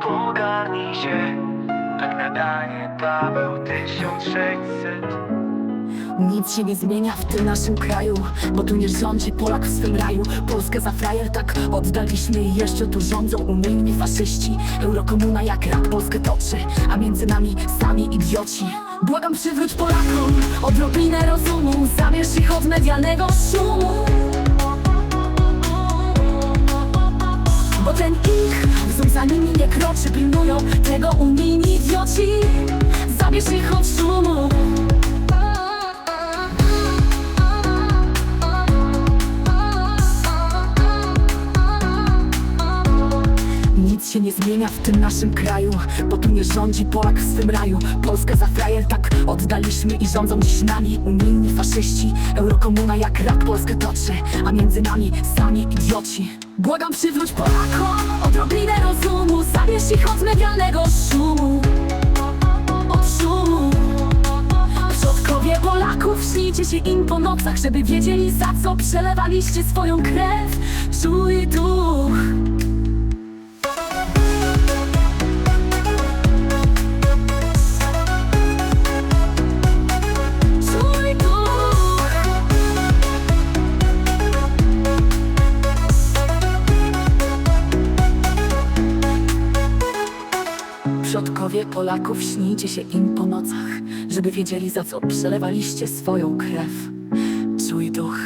Pogarnij się. Tak nadaje Paweł 1600 Nic się nie zmienia w tym naszym kraju Bo tu nie rządzi Polak w swym raju. Polskę za frajer tak oddaliśmy I jeszcze tu rządzą umylni faszyści. Eurokomuna jak rak Polskę toczy A między nami sami idioci. Błagam przywróć Polakom Odrobinę rozumu Zabierz ich od medialnego szumu za nimi nie kroczy Pilnują tego unijni idioci. Zabierz ich od szumu. Nic się nie zmienia w tym naszym kraju Bo tu nie rządzi Polak w swym raju. Polskę za frajer tak oddaliśmy I rządzą dziś nami unijni faszyści. Eurokomuna jak rak Polskę toczy A między nami sami idioci. Błagam przywróć Odrobinę ich od medialnego szumu Od szumu. Przodkowie Polaków śnijcie się im po nocach Żeby wiedzieli za co przelewaliście swoją krew Przodkowie Polaków śnijcie się im po nocach Żeby wiedzieli za co przelewaliście swoją krew. Czuj duch